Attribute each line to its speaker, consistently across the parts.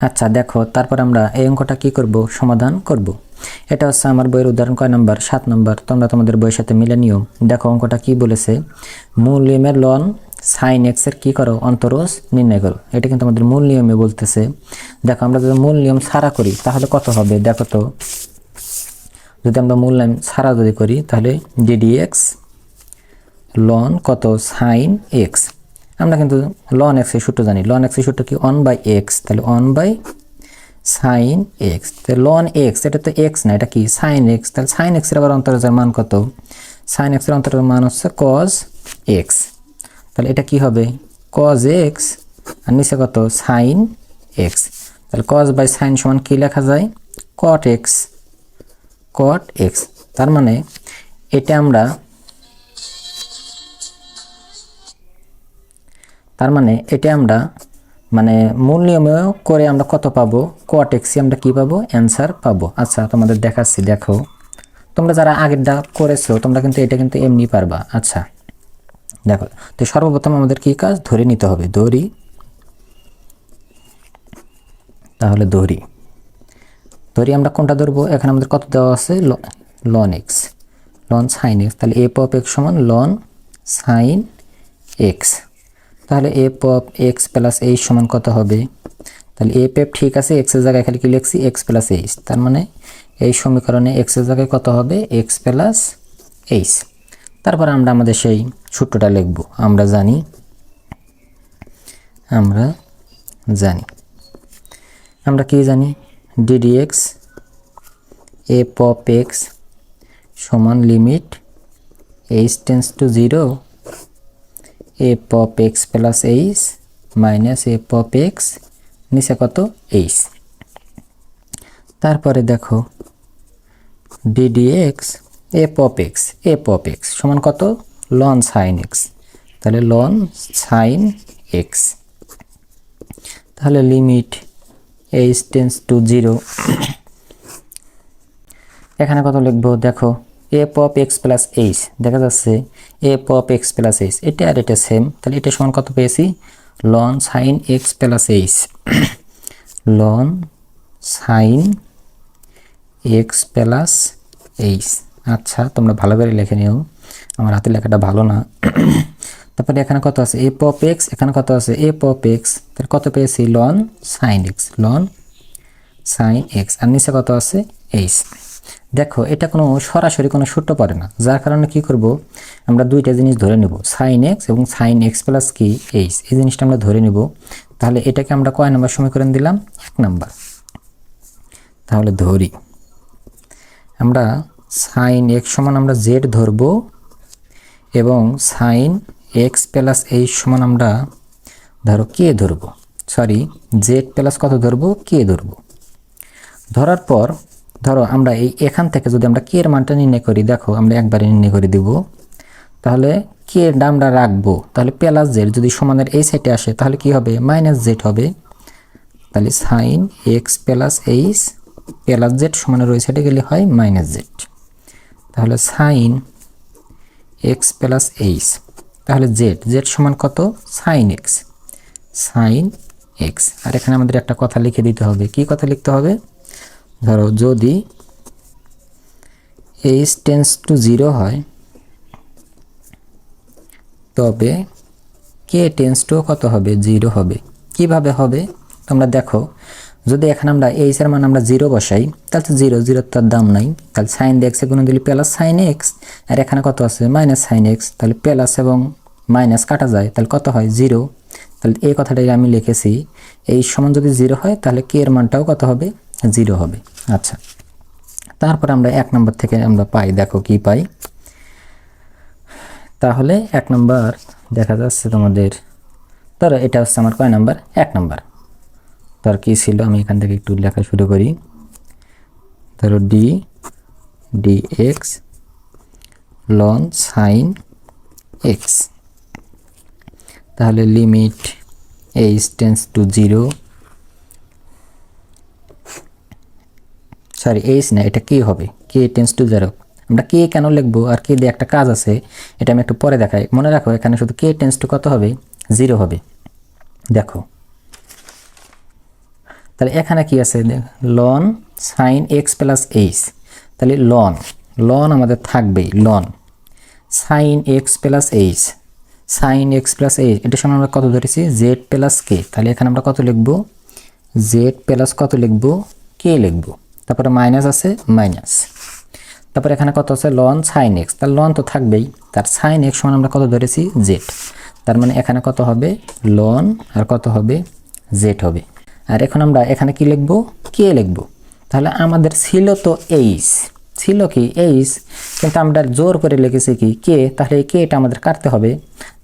Speaker 1: আচ্ছা দেখো, তারপর আমরা এই অঙ্কটা কি করব? সমাধান করব। এটা হচ্ছে আমার বইয়ের উদাহরণ, কয় নাম্বার? সাত নাম্বার। তোমরা তোমাদের বইয়ের সাথে মিলে নিও। দেখো, অঙ্কটা কি বলেছে? মূল নিয়মের লন সাইন এক্সের কি করো? অন্তরজ নির্ণয় করো। এটা কিন্তু আমাদের মূল নিয়মে বলতেছে। দেখো, আমরা যদি মূল নিয়ম ছাড়া করি, তাহলে কত হবে? দেখো তো। যদি আমরা মূল নিয়ম ছাড়া যদি করি, তাহলে ডিডি এক্স লন কত? সাইন এক্স আমরা কিন্তু লন এক্সের সূত্র জানি। লন এক্স এক্সের সূত্র কি? অন বাই এক্স তাহলে অন বাই সাইন এক্স তাহলে লন এক্স এটা তো এক্স না, এটা কি? সাইন এক্স তাহলে সাইন এক্সের আবার অন্তরাজের মান কত? সাইন এক্সের অন্তরের মান হচ্ছে কজ এক্স তাহলে এটা কি হবে? কজ এক্স আর নিচে কত? সাইন এক্স তাহলে কজ বাই সাইন সমান কি লেখা যায়? কট এক্স কট এক্স তার মানে এটা আমরা তার মানে এটা আমরা মানে মূল নিয়মেও করে আমরা কত পাবো? কোয়াটেক্সি আমরা কী পাবো? অ্যান্সার পাবো। আচ্ছা তোমাদের দেখাচ্ছি, দেখো। তোমরা যারা আগেরটা করেছ, তোমরা কিন্তু এটা কিন্তু এমনি পারবা। আচ্ছা দেখো। তো সর্বপ্রথম আমাদের কি কাজ? ধরে নিতে হবে। দড়ি। তাহলে দড়ি। ধরি আমরা কোনটা ধরবো? এখানে আমাদের কত দেওয়া আছে? Ln X ln sine X তাহলে এ পপ এক্স সমান লন সাইন এক্স তাহলে E pop X plus H সমান কত হবে? তাহলে এ পেপ ঠিক আছে এক্সের জায়গায় খালি কি লিখছি? এক্স প্লাস এইচ তার মানে এই সমীকরণে এক্সের জায়গায় কত হবে? এক্স প্লাস এইচ তারপর আমরা আমাদের সেই সূত্রটা লিখব। আমরা জানি আমরা জানি। আমরা কি জানি? DD X E pop X সমান limit H tends to zero E pop X plus H minus E pop X নিচে কত? এইচ তারপরে দেখো DD X E pop X E pop X সমান কত? লন সাইন এক্স তাহলে ln sine x তাহলে limit H tends to zero এখানে কত লিখব? দেখো E pop X plus H দেখা যাচ্ছে E pop X plus H এটা আর এটা সেম তাহলে এটা সমান কত পেয়েছি? Ln sine X plus H ln sine X plus H আচ্ছা তোমরা ভালো করে লিখে নিও, আমার হাতের লেখাটা ভালো না। তারপরে এখানে কত আছে? এ পপ এক্স এখানে কত আছে? এ পপ এক্স তাহলে কত পেয়েছি? Ln sine X ln sine X আর নিচে কত আছে? এইচ দেখো, এটা কোনো সরাসরি কোনো সূত্র পারে না। যার কারণে কি করব? আমরা দুইটা জিনিস ধরে নেব সাইন এক্স এবং সাইন এক্স প্লাস কি? এইচ এই জিনিসটা আমরা ধরে নেব। তাহলে এটাকে আমরা কয় নাম্বার সমীকরণ দিলাম? এক নাম্বার। তাহলে ধরি। আমরা সাইন এক্স সমান আমরা জেড ধরব এবং সাইন এক্স প্লাস এইচ সমান আমরা ধরো কে ধরব। সরি জেড প্লাস কত ধরব? কে ধরব। ধরার পর ধরো আমরা এই এখান থেকে যদি আমরা কে এর মানটা নির্ণয় করি, দেখো আমরা একবারে নির্ণয় করে দিব। তাহলে কে এর আমরা রাখব। তাহলে প্লাস জেড যদি সমানের এই সাইডে আসে, তাহলে কি হবে? মাইনাস জেড হবে। তাহলে sine X plus H plus Z সমানের ওই সাইডে গেলে হয় মাইনাস জেড তাহলে সাইন এক্স প্লাস এইচ তাহলে জেড জেড সমান কত? সাইন এক্স সাইন এক্স আর এখানে আমাদের একটা কথা লিখে দিতে হবে। কি কথা লিখতে হবে? ধরো, যদি এইচ টেন্স টু জিরো হয়, তবে কে টেন্স টু কত হবে? জিরো হবে। কীভাবে হবে? তোমরা দেখো, যদি এখানে আমরা এইচ এর মান আমরা জিরো বসাই, তাহলে তো জিরো জিরোর তার দাম নাই। তাহলে সাইন এক্সে কোনো দিলে প্লাস সাইন এক্স আর এখানে কত আছে? মাইনাস সাইন এক্স তাহলে প্লাস এবং মাইনাস কাটা যায়। তাহলে কত হয়? জিরো তাহলে এই কথাটাই আমি লিখেছি এই সমান যদি জিরো হয়, তাহলে কে এর মানটাও কত হবে? জিরো হবে। আচ্ছা তারপর আমরা এক নম্বর থেকে আমরা পাই, দেখো কি পাই। তাহলে এক নম্বর দেখা যাচ্ছে তোমাদের, ধরো এটা হচ্ছে আমার কয় নাম্বার? এক নাম্বার। তার কি ছিল? আমি এখান থেকে একটু লেখা শুরু করি। ধরো d d x ln sine x তাহলে limit h tends to zero sorry h না এটা কে হবে। কে টেন্স টু জিরো আমরা কে কেন লিখব আর কে দিয়ে একটা কাজ আছে, এটা আমি একটু পরে দেখাই। মনে রাখো, এখানে শুধু কে টেন্স টু কত হবে? জিরো হবে। দেখো। তাহলে এখানে কি আছে? Ln sine x plus h তাহলে লন লন আমাদের থাকবেই ln sine x plus h sine x plus h এটার সময় আমরা কত ধরেছি? জেড প্লাস কে তাহলে এখানে আমরা কত লিখব? জেড প্লাস কত লিখব? কে লিখব। তারপরে মাইনাস আছে মাইনাস তারপরে এখানে কত আছে? লন সাইন এক্স তার লন তো থাকবেই। তার সাইন এক্স সমান আমরা কত ধরেছি? জেড তার মানে এখানে কত হবে? লন আর কত হবে? জেড হবে। আর এখন আমরা এখানে কি লিখব? কে লিখব। তাহলে আমাদের ছিল তো এইচ ছিল কি? এইচ কিন্তু আমরা জোর করে লিখেছি কি? কে তাহলে এই কেটা আমাদের কাটতে হবে।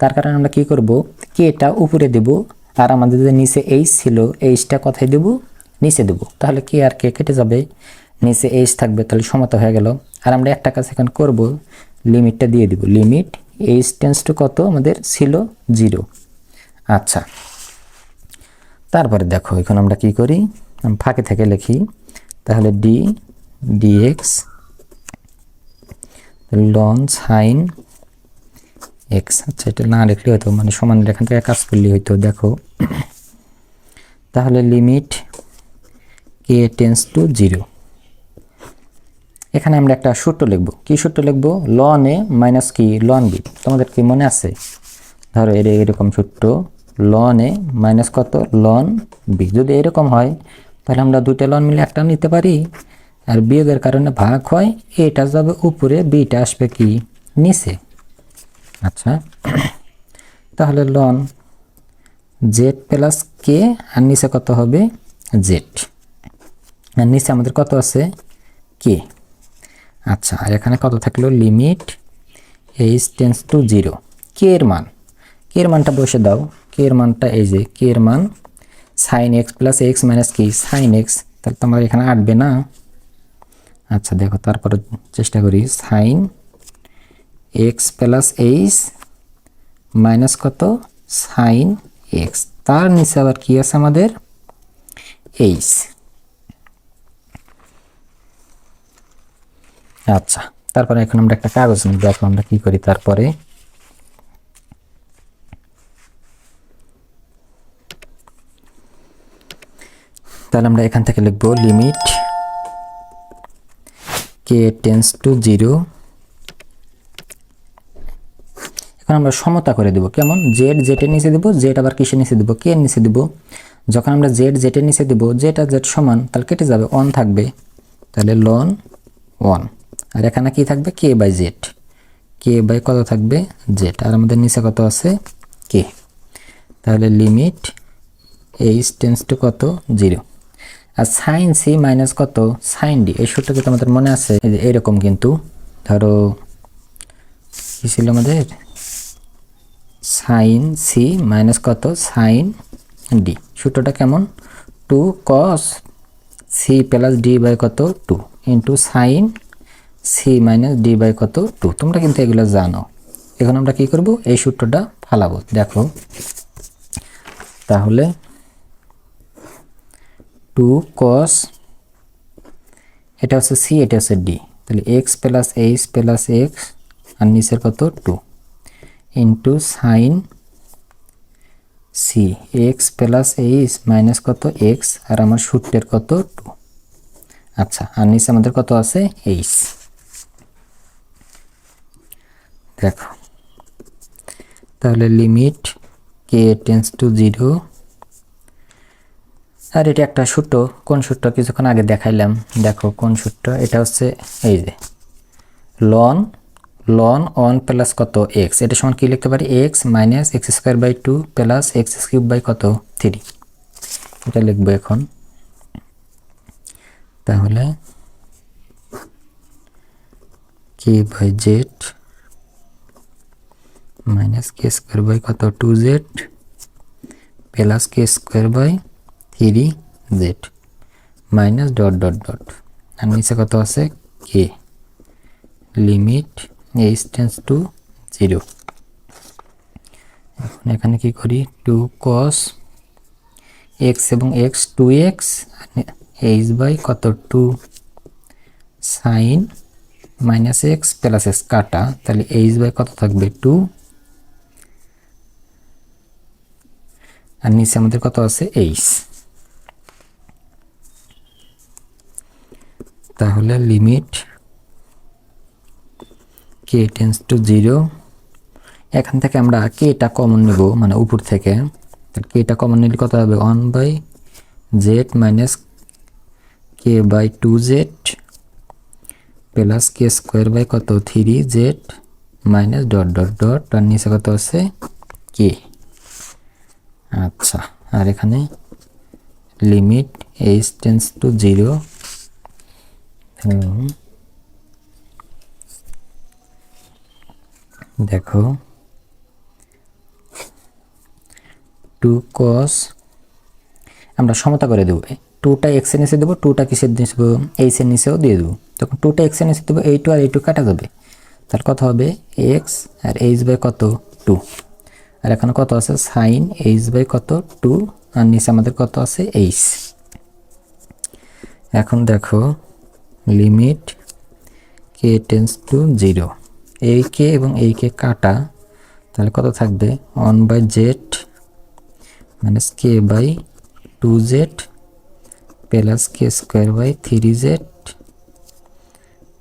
Speaker 1: তার কারণে আমরা কি করব? কেটা উপরে দেব। আর আমাদের যে নিচে এইচ ছিল এইচটা কোথায় দেব? নিচে দেব। তাহলে কে আর কে কেটে যাবে? নিচে এইচ থাকবে, তাহলে সমতা হয়ে গেল। আর আমরা একটা কাজ এখন করব, লিমিটটা দিয়ে দিব। লিমিট এইচ টেন্স টু কত আমাদের? ছিল জিরো আচ্ছা। তারপরে দেখো, এখন আমরা কি করি? ফাঁকে থেকে লিখি। তাহলে d dx ln sine x আচ্ছা এটা না লিখলে হয়তো মানে সমান এখান থেকে কাজ করলে হয়তো, দেখো। তাহলে limit k tends to zero এখানে আমরা একটা সূত্র লিখব। কি সূত্র লিখব? লন এ মাইনাস কি? লন বি তোমাদের কি মনে আছে? ধরো এর এরকম সূত্র লন এ মাইনাস কত? লন বি যদি এরকম হয়, তাহলে আমরা দুইটা লন মিলে একটা নিতে পারি। আর বিয়োগের কারণে ভাগ হয়, এটা যাবে উপরে বিটা আসবে কি? নিচে। আচ্ছা। তাহলে লন জেড প্লাস কে আর নিচে কত হবে? জেড আর নিচে আমাদের কত আছে? কে? আচ্ছা আর এখানে কত থাকল? Limit h tends to zero. K এর মান? কে এর মানটা বসে দাও। কে এর মানটা এই যে, কে এর মান? Sine x plus x minus কি সাইন এক্স তাহলে তোমার এখানে আটবে না। আচ্ছা দেখো, তারপরে চেষ্টা করি। Sine x plus h minus কত? সাইন এক্স তার নিচে আবার কি আছে আমাদের? এইচ আচ্ছা তারপরে এখন আমরা একটা কাগজ নিই এখন আমরা কি করি তারপরে? তাহলে আমরা এখান থেকে লিখব limit k tends to zero এখন আমরা সমতা করে দেব, কেমন? জেড জেটের নিচে দেব জেড আবার কিসের নিচে দেব? কে নিচে দেব। যখন আমরা জেড জেটের নিচে দেব জেটা জেড সমান, তাহলে কেটে যাবে অন থাকবে। তাহলে লন ওয়ান আর এখানে কি থাকবে? K by z k by কত থাকবে? জেড আর আমাদের নিচে কত আছে? কে তাহলে লিমিট এইচ টেন্স টু কত? জিরো আর সাইন সি মাইনাস কত? সাইন ডি এই সূত্রটা কিন্তু আমাদের মনে আছে? এই যে এরকম কিন্তু। ধরো, কি ছিল আমাদের? সাইন সি মাইনাস কত? সাইন ডি সূত্রটা কেমন? Two cos c plus d by কত? Two into sine c minus d by কত টু তোমরা কিন্তু এগুলো জানো। এখন আমরা কি করব? এই সূত্রটা ফালাবো। দেখো। তাহলে টু কস এটা হচ্ছে সি এটা হচ্ছে ডি তাহলে x plus h plus x আর নিচের কত? Two into sine c x plus h minus কত? এক্স আর আমার সূত্রের কত? টু আচ্ছা আর নিচে আমাদের কত আছে? এইচ দেখো। তাহলে limit k tends to zero আর এটা একটা সূত্র, কোন সূত্র কিছুক্ষণ আগে দেখাইলাম। দেখো, কোন সূত্র? এটা হচ্ছে এই যে লন লন ওয়ান প্লাস কত? এক্স এটা সমান কি লিখতে পারি? X minus x square by two plus x cube by কত? থ্রি এটা লিখব এখন। তাহলে k by z minus k square by কত? Two z plus k square by three z minus dot dot dot আর নিচে কত আছে? K limit h tends to zero এখন এখানে কি করি? টু কস এক্স এবং x two x h by কত? Two sine minus x plus x কাটা, তাহলে এইচ বাই কত থাকবে? টু আর নিচে আমাদের কত আছে? এইচ তাহলে limit k tends to zero এখান থেকে আমরা কেটা কমন নেব মানে উপর থেকে। কেটা কমন নিলে কত হবে? One by z minus k by two z plus k square by কত? Three z minus dot dot dot আর নিচে কত আছে? কে আচ্ছা আর এখানে limit h tends to zero দেখো টু কস আমরা সমতা করে দেবো। টুটা এক্স এক্সের নিচে দেবো টুটা কিসের দেবো? এইচের নিচেও দিয়ে দেবো। তখন টুটা এক্স এক্সের নিচে দেবো, এই টু আর এই টু কাটা যাবে। তাহলে কত হবে? এক্স আর এইচ বাই কত? টু আর এখানে কত আছে সাইন এইচ বাই কত টু আর নিচে আমাদের কত আছে এইচ এখন দেখো limit k tends to zero এই কে এবং এই কে কাটা তাহলে কত থাকবে one by z minus k by two z plus k square by three z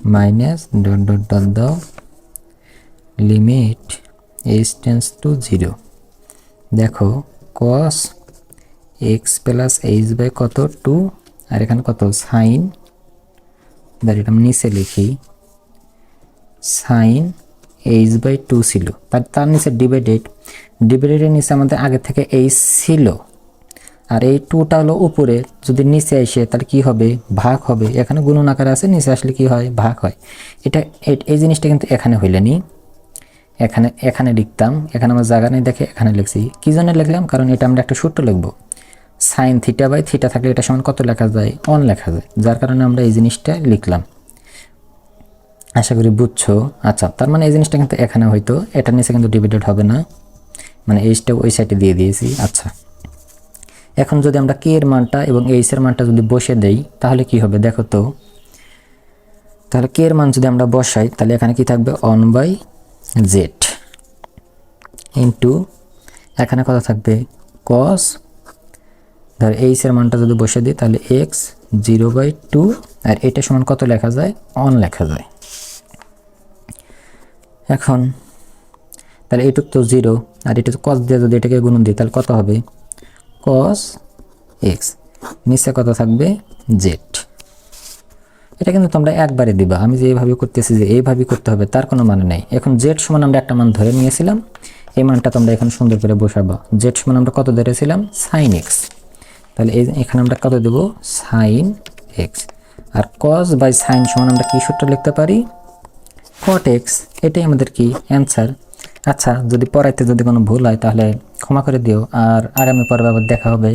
Speaker 1: minus dot dot dot দাও limit h tends to zero দেখো cos x plus h by কত? টু আর এখানে কত? সাইন দাঁড়িয়ে আমি নিচে লিখি। সাইন এইচ বাই টু ছিল। তার তার নিচে ডিভাইডেড ডিভাইডেডের নিচে আমাদের আগে থেকে এইচ ছিল। আর এই টুটা হলো উপরে। যদি নিচে আসে, তাহলে কি হবে? ভাগ হবে। এখানে গুণন আকারে আছে, নিচে আসলে কি হয়? ভাগ হয়। এটা, এই জিনিসটা কিন্তু এখানে হইলেনি এখানে এখানে লিখতাম, এখানে আমার জায়গা নেই দেখে এখানে লিখছি। কী জন্য লিখলাম? কারণ এটা আমরা একটা সূত্র লিখব। সাইন থিটা বাই থিটা থাকলে এটা সমান কত লেখা যায়? অন লেখা যায়। যার কারণে আমরা এই জিনিসটা লিখলাম। আশা করি বুঝছ? আচ্ছা তার মানে এই জিনিসটা কিন্তু এখানে হয়তো, এটার নিচে কিন্তু ডিভাইডেড হবে না। মানে এইচটা ওই সাইডে দিয়ে দিয়েছি। আচ্ছা। এখন যদি আমরা কে এর মানটা এবং এইচ এর মানটা যদি বসে দেই, তাহলে কি হবে? দেখো তো। তাহলে কে এর মান যদি আমরা বসাই, তাহলে এখানে কি থাকবে? অন বাই জেড ইন্টু এখানে কত থাকবে? কস ধর এইচ মানটা যদি বসে দিই, তাহলে এক্স জিরো বাই টু আর এটা সমান কত লেখা যায়? অন লেখা যায়। এখন তাহলে এইটুক তো জিরো আর এটা তো কস দিয়ে যদি এটাকে গুণন দিই, তাহলে কত হবে? কস এক্স নিচে কত থাকবে? জেড এটা কিন্তু তোমরা একবারে দিবা। আমি যে এইভাবে করতেছি যে এইভাবে করতে হবে, তার কোনো মানে নেই। এখন জেড সমান আমরা একটা মান ধরে নিয়েছিলাম। এই মানটা তোমরা এখন সুন্দর করে বসাবো। জেড সমান আমরা কত ধরেছিলাম? সাইন এক্স তাহলে এই এখানে আমরা কত দেব? সাইন এক্স আর কস বাই সাইন সমান আমরা কি সূত্র লিখতে পারি? কট এক্স এটাই আমাদের কি? অ্যান্সার আচ্ছা যদি পড়াইতে যদি কোনো ভুল হয় তাহলে ক্ষমা করে দিও। আর আগামী পর্বে আবার দেখা হবে।